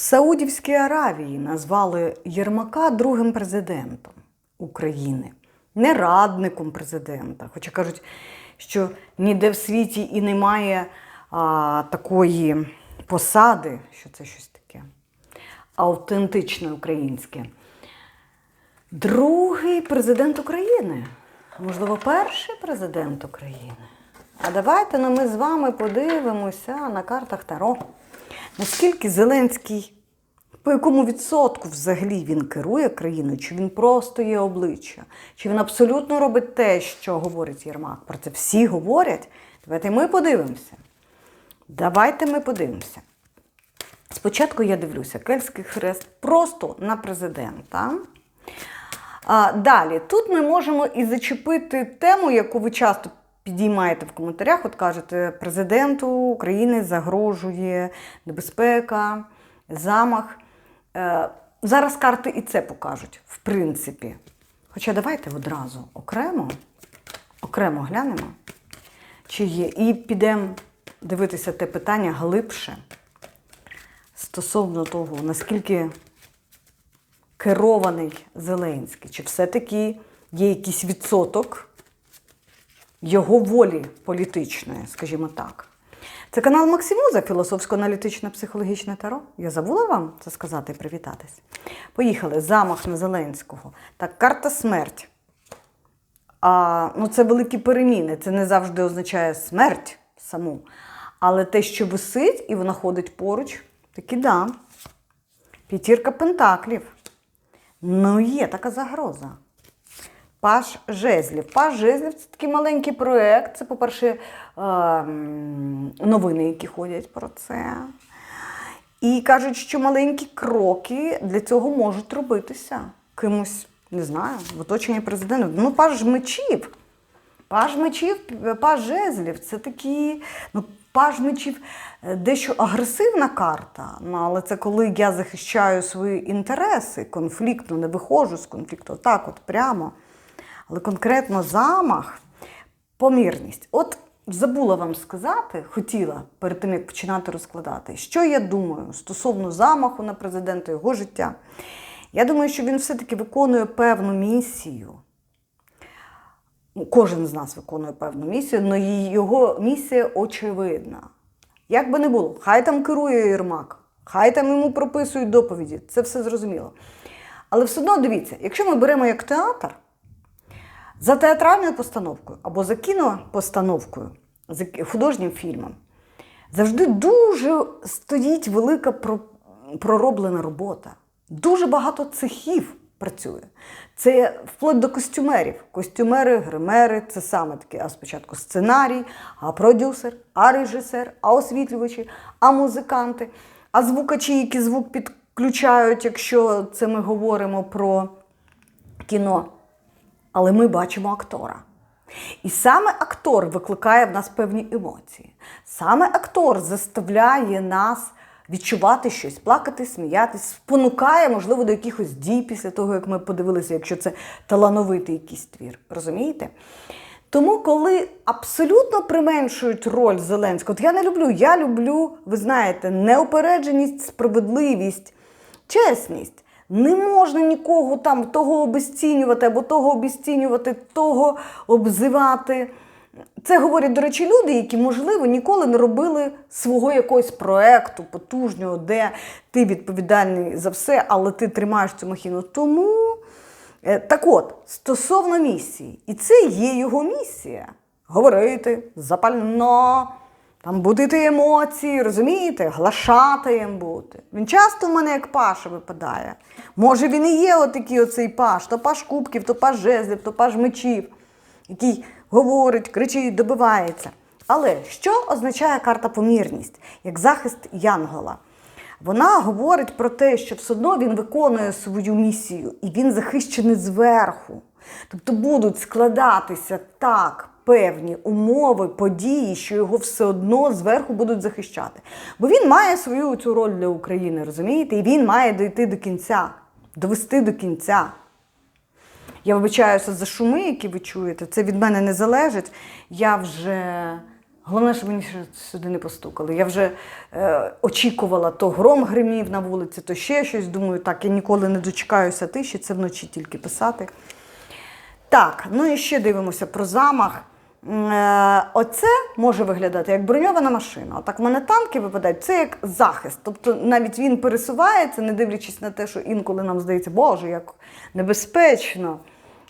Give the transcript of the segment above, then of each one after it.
Саудівській Аравії назвали Єрмака другим президентом України, не радником президента. Хоча кажуть, що ніде в світі і немає а, такої посади, що це щось таке автентичне українське. Другий президент України. Можливо, перший президент України. А давайте ну, ми з вами подивимося на картах Таро. Наскільки Зеленський, по якому відсотку взагалі він керує країною, чи він просто є обличчя, чи він абсолютно робить те, що говорить Єрмак. Про це всі говорять. Давайте ми подивимося. Давайте ми подивимося. Спочатку я дивлюся Кельський хрест просто на президента. А, далі, тут ми можемо і зачепити тему, яку ви часто підіймаєте в коментарях. От кажете, президенту України загрожує небезпека, замах. Е, зараз карти і це покажуть, в принципі. Хоча давайте одразу окремо, окремо глянемо, чи є. І підемо дивитися те питання глибше стосовно того, наскільки керований Зеленський, чи все-таки є якийсь відсоток його волі політичної, скажімо так. Це канал Максимуза, філософсько-аналітичне психологічне таро. Я забула вам це сказати і привітатись. Поїхали. Замах на Зеленського. Так, карта смерть. А, ну, це великі переміни. Це не завжди означає смерть саму. Але те, що висить і вона ходить поруч, таки да. П'ятірка пентаклів. Ну, є така загроза. Паш жезлів. Паш жезлів це такий маленький проєкт. Це, по-перше, е, новини, які ходять про це. І кажуть, що маленькі кроки для цього можуть робитися кимось, не знаю, в оточенні президента. Ну, паж мечів. Паж мечів, паж жезлів це такі. Ну, паж мечів е, дещо агресивна карта. Ну, але це коли я захищаю свої інтереси конфліктно, не виходжу з конфлікту. Так, от прямо. Але конкретно замах, помірність. От забула вам сказати, хотіла перед тим, як починати розкладати, що я думаю стосовно замаху на президента, його життя. Я думаю, що він все-таки виконує певну місію. Ну, Кожен з нас виконує певну місію, але його місія очевидна. Як би не було, хай там керує Єрмак, хай там йому прописують доповіді, це все зрозуміло. Але все одно дивіться, якщо ми беремо як театр, за театральною постановкою або за кінопостановкою, за художнім фільмом, завжди дуже стоїть велика пророблена робота. Дуже багато цехів працює. Це вплоть до костюмерів. Костюмери, гримери це саме таке. А спочатку сценарій, а продюсер, а режисер, а освітлювачі, а музиканти, а звукачі, які звук підключають, якщо це ми говоримо про кіно. Але ми бачимо актора. І саме актор викликає в нас певні емоції. Саме актор заставляє нас відчувати щось, плакати, сміятись, спонукає, можливо, до якихось дій після того, як ми подивилися, якщо це талановитий якийсь твір. Розумієте? Тому, коли абсолютно применшують роль Зеленського, от я не люблю, я люблю, ви знаєте, неупередженість, справедливість, чесність. Не можна нікого там того обесцінювати або того обесцінювати, того обзивати. Це говорять, до речі, люди, які, можливо, ніколи не робили свого якогось проекту потужнього, де ти відповідальний за все, але ти тримаєш цю махіну. Тому е, так от, стосовно місії, і це є його місія. Говорити запально, там будити емоції, розумієте, глашатаєм бути. Він часто в мене як паша випадає. Може, він і є отакий оцей паш, то паш кубків, то паш жезлів, то паш мечів, який говорить, кричить, добивається. Але що означає карта помірність, як захист Янгола? Вона говорить про те, що все одно він виконує свою місію і він захищений зверху. Тобто будуть складатися так певні умови, події, що його все одно зверху будуть захищати. Бо він має свою цю роль для України, розумієте? І він має дійти до кінця, довести до кінця. Я вибачаюся за шуми, які ви чуєте. Це від мене не залежить. Я вже Головне, щоб мені сюди не постукали. Я вже е, очікувала, то гром гримів на вулиці, то ще щось. Думаю, так, я ніколи не дочекаюся тиші, це вночі тільки писати. Так, ну і ще дивимося про замах. Е, Оце може виглядати як броньована машина. Отак в мене танки випадають, це як захист. Тобто навіть він пересувається, не дивлячись на те, що інколи нам здається, Боже, як небезпечно.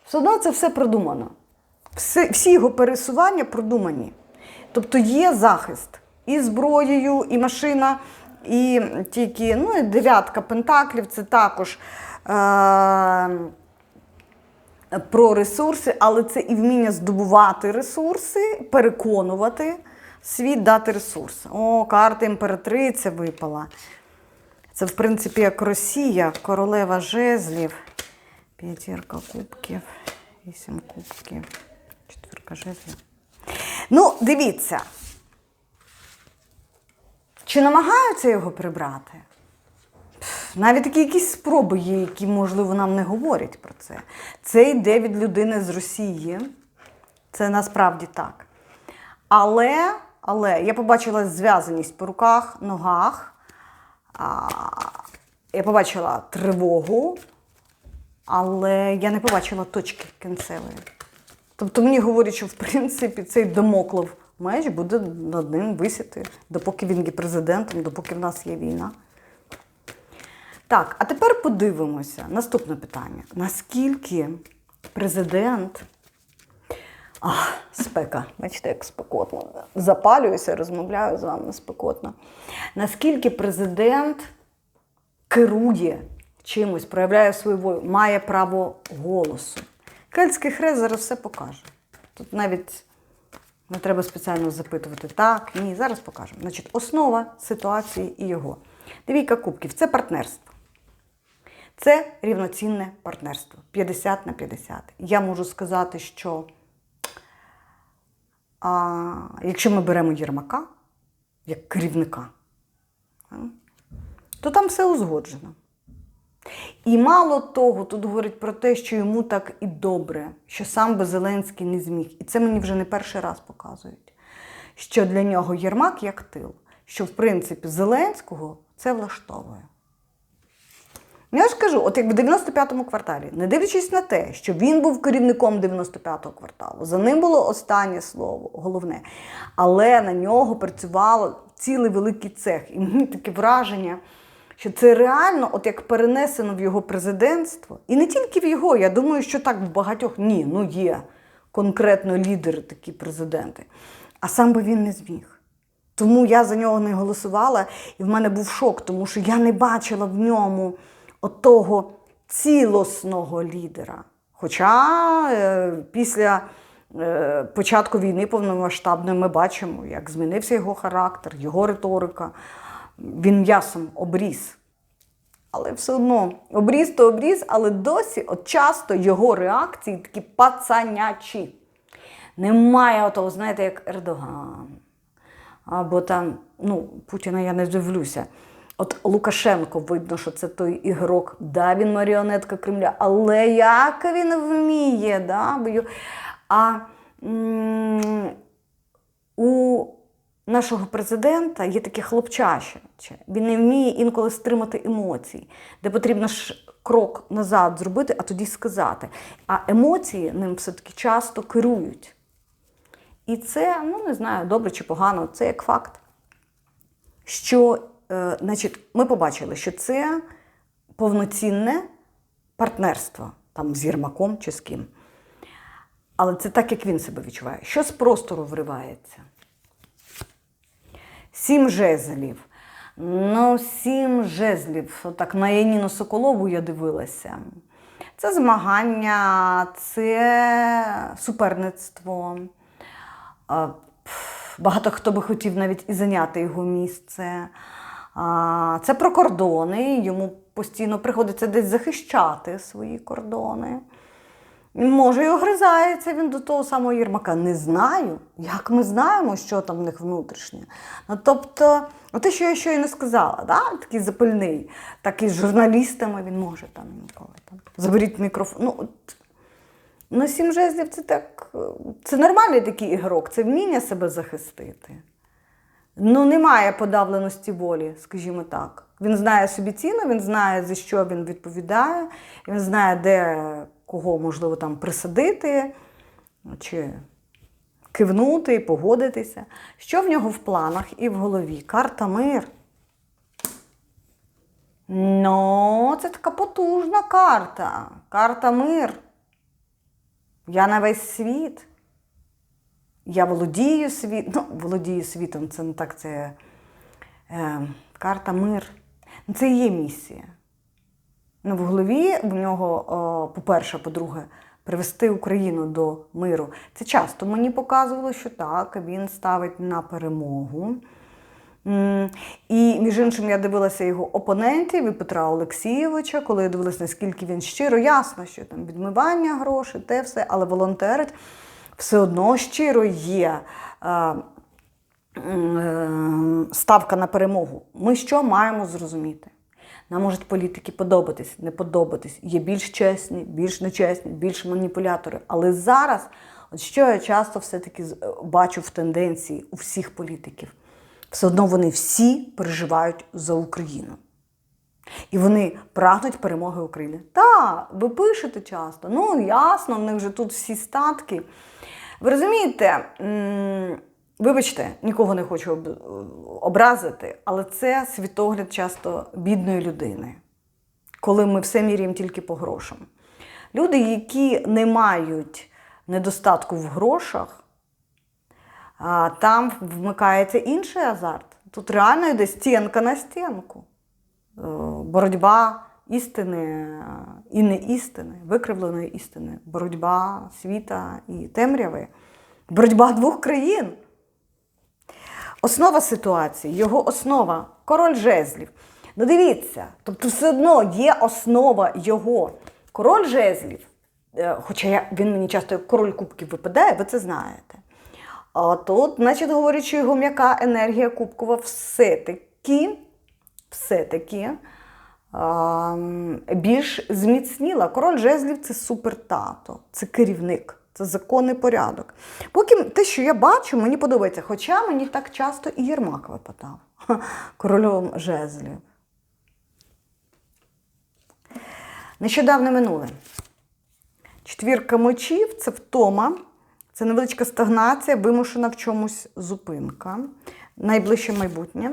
Все одно це все продумано. Всі, всі його пересування продумані. Тобто є захист і зброєю, і машина, і тільки ну, і дев'ятка пентаклів це також. Е- про ресурси, але це і вміння здобувати ресурси, переконувати світ дати ресурси. О, карта імператриця випала. Це, в принципі, як Росія, королева жезлів, п'ятірка кубків, вісім кубків, четвірка жезлів. Ну, дивіться. Чи намагаються його прибрати? Навіть такі якісь спроби є, які, можливо, нам не говорять про це. Це йде від людини з Росії. Це насправді так. Але, але я побачила зв'язаність по руках, ногах. А, я побачила тривогу, але я не побачила точки кінцевої. Тобто мені говорять, що в принципі цей домоклов меч буде над ним висіти, допоки він є президентом, допоки в нас є війна. Так, а тепер подивимося. Наступне питання. Наскільки президент. А, спека. Бачите, як спекотно. Запалююся, розмовляю з вами спекотно. Наскільки президент керує чимось, проявляє свою волю, має право голосу? Кельтський хрест зараз все покаже. Тут навіть не треба спеціально запитувати так, ні. Зараз покажемо. Значить, основа ситуації і його. Двійка кубків це партнерство. Це рівноцінне партнерство 50 на 50. Я можу сказати, що а, якщо ми беремо Єрмака як керівника, то там все узгоджено. І мало того, тут говорить про те, що йому так і добре, що сам би Зеленський не зміг. І це мені вже не перший раз показують. Що для нього Єрмак як тил, що в принципі Зеленського це влаштовує. Ну, Я ж кажу, от як в 95-му кварталі, не дивлячись на те, що він був керівником 95-го кварталу, за ним було останнє слово, головне. Але на нього працювало цілий великий цех. І мені таке враження, що це реально, от як перенесено в його президентство, і не тільки в його, я думаю, що так в багатьох ні, ну є конкретно лідери, такі президенти. А сам би він не зміг. Тому я за нього не голосувала, і в мене був шок, тому що я не бачила в ньому отого цілісного лідера. Хоча е, після е, початку війни повномасштабної ми бачимо, як змінився його характер, його риторика. Він м'ясом обріз. Але все одно обріз то обріз, але досі от часто його реакції такі пацанячі. Немає отого, знаєте, як Ердоган. Або там, ну, Путіна я не дивлюся. От Лукашенко видно, що це той ігрок. Да, він маріонетка Кремля, але як він вміє, да? а у нашого президента є таке хлопчаче. Він не вміє інколи стримати емоції, де потрібно ж крок назад зробити, а тоді сказати. А емоції ним все-таки часто керують. І це, ну не знаю, добре чи погано, це як факт. Що, значить, ми побачили, що це повноцінне партнерство там з Єрмаком чи з ким. Але це так, як він себе відчуває. Що з простору вривається? Сім жезлів. Ну, сім жезлів. Так на Яніну Соколову я дивилася. Це змагання, це суперництво. Багато хто би хотів навіть і зайняти його місце. Це про кордони. Йому постійно приходиться десь захищати свої кордони. Може, і огризається він до того самого Єрмака. Не знаю. Як ми знаємо, що там в них внутрішнє. Ну, тобто, те, що я щойно сказала, да? такий запальний, так і з журналістами він може там інколи. Там. Заберіть мікрофон. Ну, от. Ну, сім жезлів це так. е, Це нормальний такий ігрок, це вміння себе захистити. Ну, немає подавленості волі, скажімо так. Він знає собі ціну, він знає, за що він відповідає, він знає, де кого можливо там присадити, чи кивнути, погодитися. Що в нього в планах і в голові? Карта мир. Ну, це така потужна карта. Карта мир. Я на весь світ. Я володію світом. Ну, володію світом, це не так, це е, карта мир. Ну, Це і є місія. Ну, в голові в нього, по-перше, по-друге, привести Україну до миру. Це часто мені показувало, що так, він ставить на перемогу. І, між іншим, я дивилася його опонентів і Петра Олексійовича, коли я дивилася, наскільки він щиро, ясно, що там відмивання грошей, те все, але волонтерить все одно щиро є. е, е, Ставка на перемогу. Ми що маємо зрозуміти? Нам можуть політики подобатись, не подобатись. Є більш чесні, більш нечесні, більш маніпулятори. Але зараз, от що я часто все-таки е, бачу в тенденції у всіх політиків, все одно вони всі переживають за Україну. І вони прагнуть перемоги України. Так, ви пишете часто. Ну, ясно, в них вже тут всі статки. Ви розумієте, вибачте, нікого не хочу образити, але це світогляд часто бідної людини, коли ми все міряємо тільки по грошам. Люди, які не мають недостатку в грошах, там вмикається інший азарт. Тут реально йде стінка на стінку. Е, боротьба істини е, і не істини, викривленої істини, боротьба світа і темряви, боротьба двох країн. Основа ситуації, його основа король жезлів. Ну дивіться, тобто все одно є основа його. Король жезлів, е, хоча я, він мені часто як король кубків випадає, ви це знаєте. А тут, значить, говорять, що його м'яка енергія кубкова все-таки, все-таки більш зміцніла. Король жезлів це супертато, це керівник, це законний порядок. Поки те, що я бачу, мені подобається. Хоча мені так часто і Єрмак випадав корольом жезлів. Нещодавно минуле. Четвірка мечів це втома, це невеличка стагнація, вимушена в чомусь зупинка. Найближче майбутнє.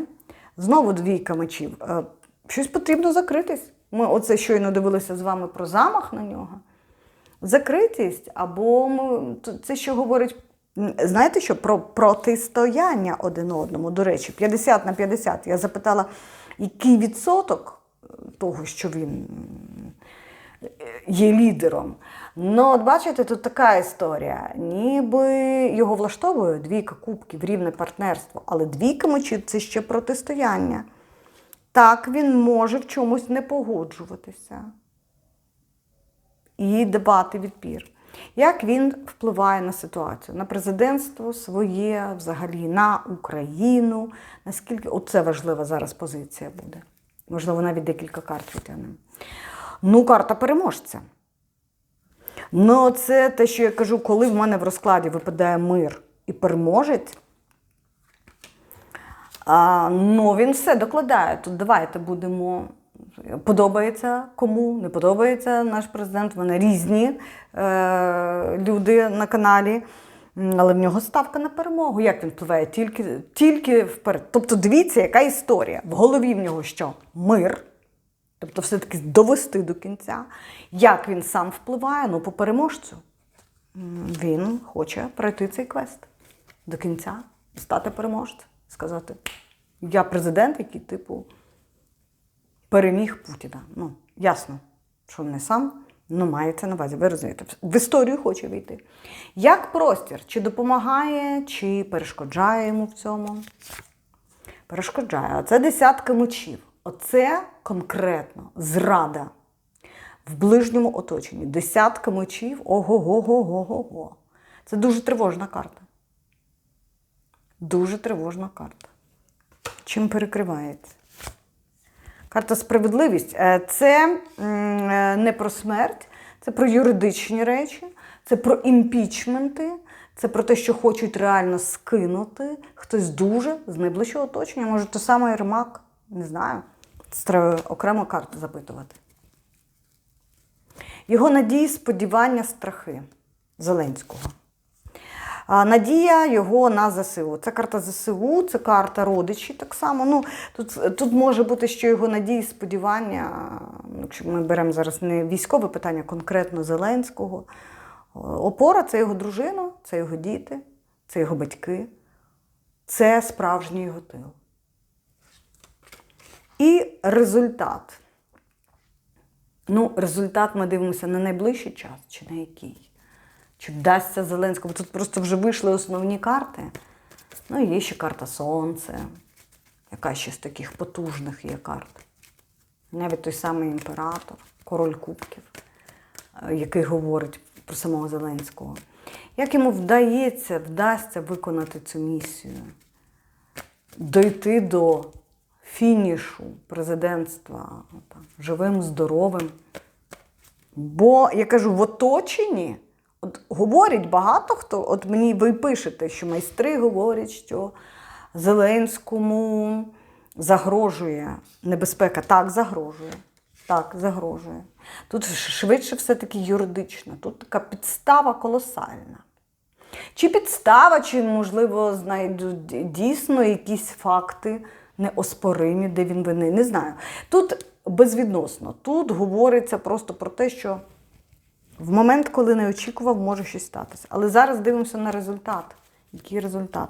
Знову двійка мечів. Е, Щось потрібно закритись. Ми оце щойно дивилися з вами про замах на нього. Закритість, або ми, це що говорить, знаєте що, про протистояння один одному. До речі, 50 на 50. Я запитала, який відсоток е, того, що він є лідером. Ну, от бачите, тут така історія. Ніби його влаштовує двійка кубків, рівне партнерство, але двійка мечів це ще протистояння. Так, він може в чомусь не погоджуватися і давати відпір. Як він впливає на ситуацію, на президентство своє, взагалі на Україну? Наскільки оце важлива зараз позиція буде? Можливо, навіть декілька карт витягнемо. Ну, карта переможця. Ну, це те, що я кажу, коли в мене в розкладі випадає мир і переможець. А, ну, він все докладає. Тут давайте будемо. Подобається кому, не подобається наш президент. В мене різні е, люди на каналі, але в нього ставка на перемогу. Як він впливає? Тільки, тільки вперед. Тобто, дивіться, яка історія. В голові в нього що? Мир. Тобто, все-таки довести до кінця. Як він сам впливає? Ну, по переможцю. Він хоче пройти цей квест до кінця, стати переможцем, сказати: я президент, який, типу, переміг Путіна. Ну, ясно, що не сам, ну мається на увазі. Ви розумієте, в історію хоче війти. Як простір, чи допомагає, чи перешкоджає йому в цьому? Перешкоджає. А це десятка мечів. Оце конкретно зрада в ближньому оточенні. Десятка мечів. Ого-го-го-го-го. Це дуже тривожна карта. Дуже тривожна карта. Чим перекривається? Карта справедливість Е, це е, не про смерть, це про юридичні речі, Це про імпічменти, це про те, що хочуть реально скинути хтось дуже з найближчого оточення. Може, той самий Єрмак, не знаю. Це треба окремо карту запитувати. Його надії, сподівання, страхи Зеленського. А Надія його на ЗСУ. Це карта ЗСУ, це карта родичі так само. Ну, тут, тут може бути, що його надії, сподівання, якщо ми беремо зараз не військове питання, конкретно Зеленського. Опора це його дружина, це його діти, це його батьки, це справжній його тил. І результат. Ну, результат ми дивимося на найближчий час чи на який. Чи вдасться Зеленському? Тут просто вже вийшли основні карти. Ну, є ще карта Сонце, яка ще з таких потужних є карт. Навіть той самий імператор, король кубків, е, який говорить про самого Зеленського. Як йому вдається, вдасться виконати цю місію, дойти до фінішу президентства там, живим, здоровим. Бо я кажу, в оточенні от говорять багато хто. От мені ви пишете, що майстри говорять, що Зеленському загрожує небезпека. Так, загрожує. Так, загрожує. Тут швидше все-таки юридично. Тут така підстава колосальна. Чи підстава, чи, можливо, знайдуть дійсно якісь факти неоспоримі, де він винний. Не знаю. Тут безвідносно. Тут говориться просто про те, що в момент, коли не очікував, може щось статися. Але зараз дивимося на результат. Який результат?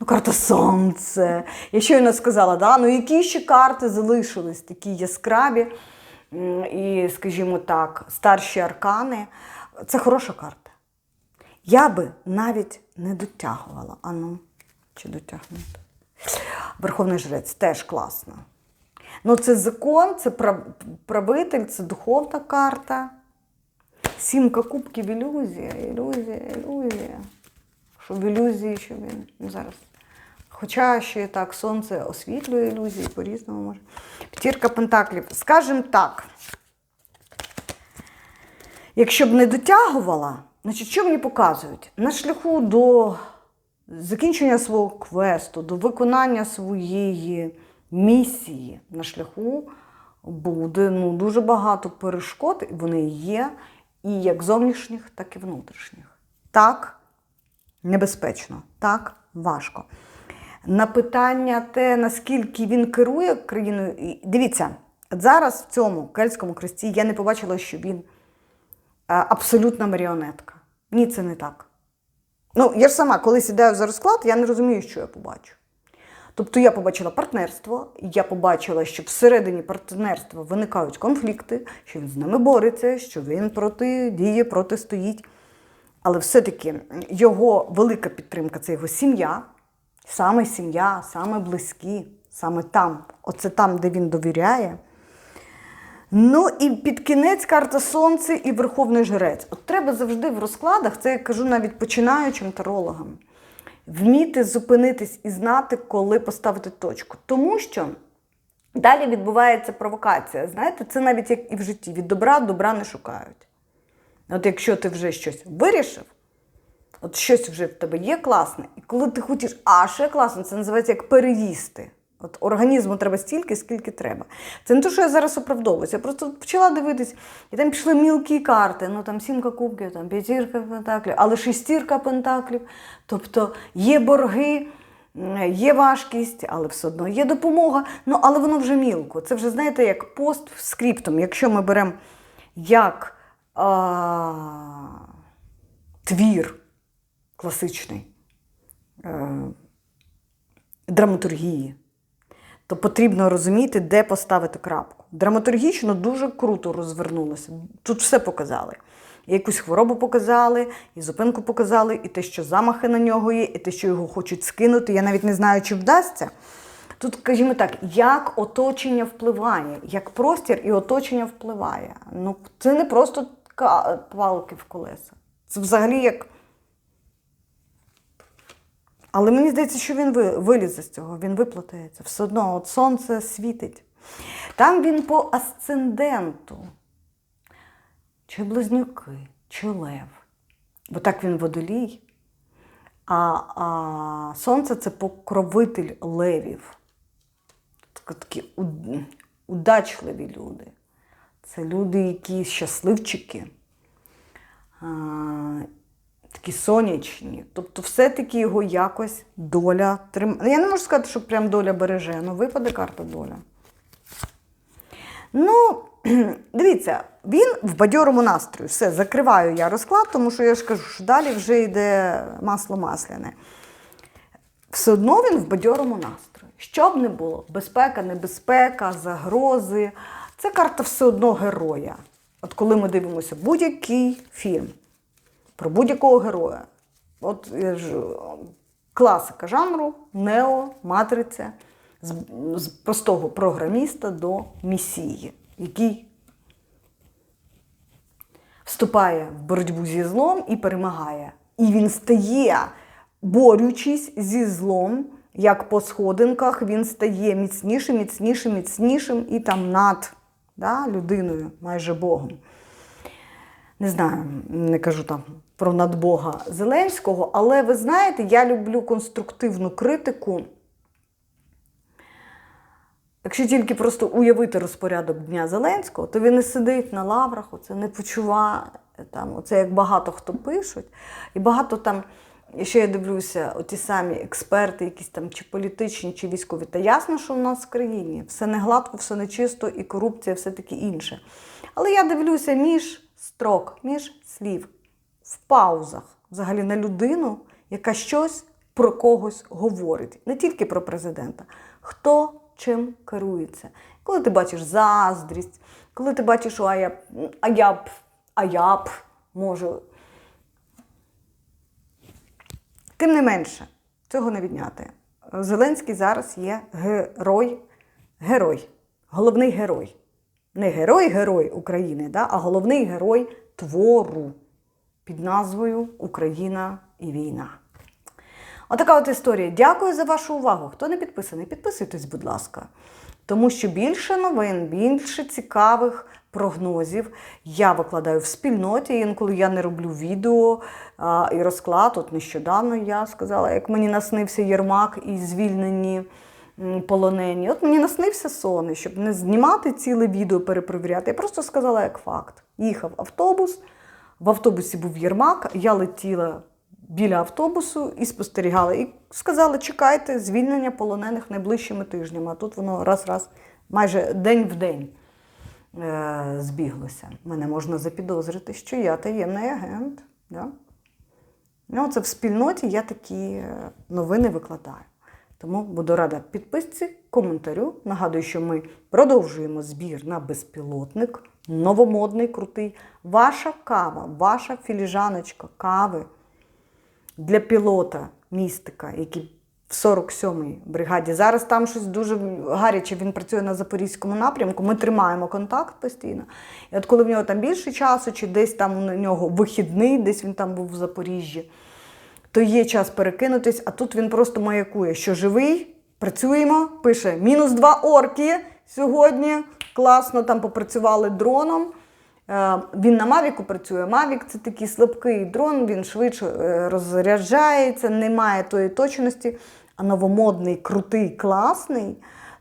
Ну, карта сонце. Я щойно сказала, да? ну які ще карти залишились такі яскраві і, скажімо так, старші аркани. Це хороша карта. Я би навіть не дотягувала. А ну, чи дотягнути? Верховний жрець теж класно. Ну, це закон, це правитель, це духовна карта. Сімка кубків ілюзія, ілюзія, ілюзія. Що в ілюзії, що він зараз. Хоча ще так, сонце освітлює ілюзії, по-різному може. П'ятірка пентаклів. Скажімо так. Якщо б не дотягувала, значить, що мені показують? На шляху до закінчення свого квесту, до виконання своєї місії на шляху буде ну, дуже багато перешкод, і вони є, і як зовнішніх, так і внутрішніх. Так, небезпечно, так, важко. На питання те, наскільки він керує країною, дивіться, зараз в цьому кельтському кресті я не побачила, що він е, абсолютна маріонетка. Ні, це не так. Ну, я ж сама, коли сідаю за розклад, я не розумію, що я побачу. Тобто я побачила партнерство, я побачила, що всередині партнерства виникають конфлікти, що він з ними бореться, що він протидіє, протистоїть. Але все-таки його велика підтримка це його сім'я, саме сім'я, саме близькі, саме там, оце там, де він довіряє. Ну і під кінець карта Сонце і Верховний Жрець. От треба завжди в розкладах, це я кажу навіть починаючим тарологам, вміти зупинитись і знати, коли поставити точку. Тому що далі відбувається провокація. Знаєте, це навіть як і в житті. Від добра добра не шукають. От якщо ти вже щось вирішив, от щось вже в тебе є класне, і коли ти хочеш, а ще класно, це називається як переїсти. От організму треба стільки, скільки треба. Це не те, що я зараз оправдовуюся. Я просто почала дивитись, і там пішли мілкі карти. Ну там сімка кубків, там п'ятірка пентаклів, але шестірка пентаклів. Тобто є борги, є важкість, але все одно є допомога. Ну, але воно вже мілко. Це вже, знаєте, як пост скриптом. Якщо ми беремо як а, твір класичний е, драматургії, то потрібно розуміти, де поставити крапку. Драматургічно дуже круто розвернулося. Тут все показали. І якусь хворобу показали, і зупинку показали, і те, що замахи на нього є, і те, що його хочуть скинути. Я навіть не знаю, чи вдасться. Тут, скажімо так, як оточення впливає, як простір і оточення впливає. Ну, це не просто палки в колеса. Це взагалі як. Але мені здається, що він ви- вилізе з цього, він виплатається. Все одно, от сонце світить. Там він по асценденту. Чи близнюки, чи лев. Бо так він водолій. А, а сонце це покровитель левів. Такі удачливі люди. Це люди, які щасливчики, такі сонячні. Тобто, все-таки його якось доля тримає. Я не можу сказати, що прям доля береже, але випаде карта доля. Ну, дивіться, він в бадьорому настрої. Все, закриваю я розклад, тому що я ж кажу, що далі вже йде масло масляне. Все одно він в бадьорому настрої. Що б не було, безпека, небезпека, загрози. Це карта все одно героя. От коли ми дивимося будь-який фільм про будь-якого героя. От класика жанру, Нео, Матриця, з, з простого програміста до місії, який вступає в боротьбу зі злом і перемагає. І він стає, борючись зі злом, як по сходинках, він стає міцнішим, міцнішим, міцнішим і там над да, людиною, майже Богом. Не знаю, не кажу там про надбога Зеленського, але ви знаєте, я люблю конструктивну критику. Якщо тільки просто уявити розпорядок Дня Зеленського, то він не сидить на лаврах, оце не почуває. Там, оце як багато хто пишуть. І багато там, ще я дивлюся, оті самі експерти, якісь там чи політичні, чи військові. Та ясно, що в нас в країні все не гладко, все не чисто, і корупція, все таке інше. Але я дивлюся між строк, між слів, в паузах, взагалі на людину, яка щось про когось говорить. Не тільки про президента. Хто чим керується. Коли ти бачиш заздрість, коли ти бачиш, а я, б- а я б, а я б можу. Тим не менше, цього не відняти. Зеленський зараз є герой, герой, головний герой. Не герой-герой України, да, а головний герой твору під назвою Україна і війна. Отака от історія. Дякую за вашу увагу. Хто не підписаний, підписуйтесь, будь ласка. Тому що більше новин, більше цікавих прогнозів я викладаю в спільноті. Інколи я не роблю відео а, і розклад. От нещодавно я сказала, як мені наснився Єрмак і звільнені полонені. От мені наснився сон, щоб не знімати ціле відео, перепровіряти. Я просто сказала як факт. Їхав автобус, в автобусі був Єрмак, я летіла біля автобусу і спостерігала. І сказали, чекайте звільнення полонених найближчими тижнями. А тут воно раз-раз, майже день в день е- збіглося. Мене можна запідозрити, що я таємний агент. Да? Ну, це в спільноті я такі е, новини викладаю. Тому буду рада підписці, коментарю. Нагадую, що ми продовжуємо збір на безпілотник, новомодний, крутий. Ваша кава, ваша філіжаночка кави для пілота містика, який в 47-й бригаді. Зараз там щось дуже гаряче, він працює на запорізькому напрямку. Ми тримаємо контакт постійно. І от коли в нього там більше часу, чи десь там у нього вихідний, десь він там був в Запоріжжі, то є час перекинутись, а тут він просто маякує, що живий, працюємо, пише мінус два орки сьогодні. Класно там попрацювали дроном. Е, Він на Мавіку працює. Мавік це такий слабкий дрон, він швидше е, розряджається, не має тої точності. А новомодний, крутий, класний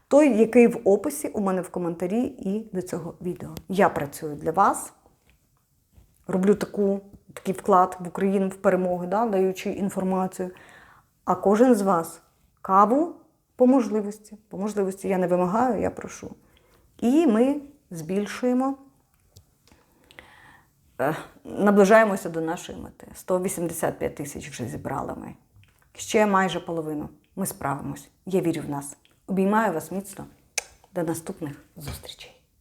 той, який в описі у мене в коментарі і до цього відео. Я працюю для вас роблю таку, такий вклад в Україну в перемогу, да, даючи інформацію. А кожен з вас каву по можливості. По можливості я не вимагаю, я прошу. І ми збільшуємо, е, наближаємося до нашої мети. 185 тисяч вже зібрали ми. Ще майже половину. Ми справимось. Я вірю в нас. Обіймаю вас міцно. До наступних зустрічей.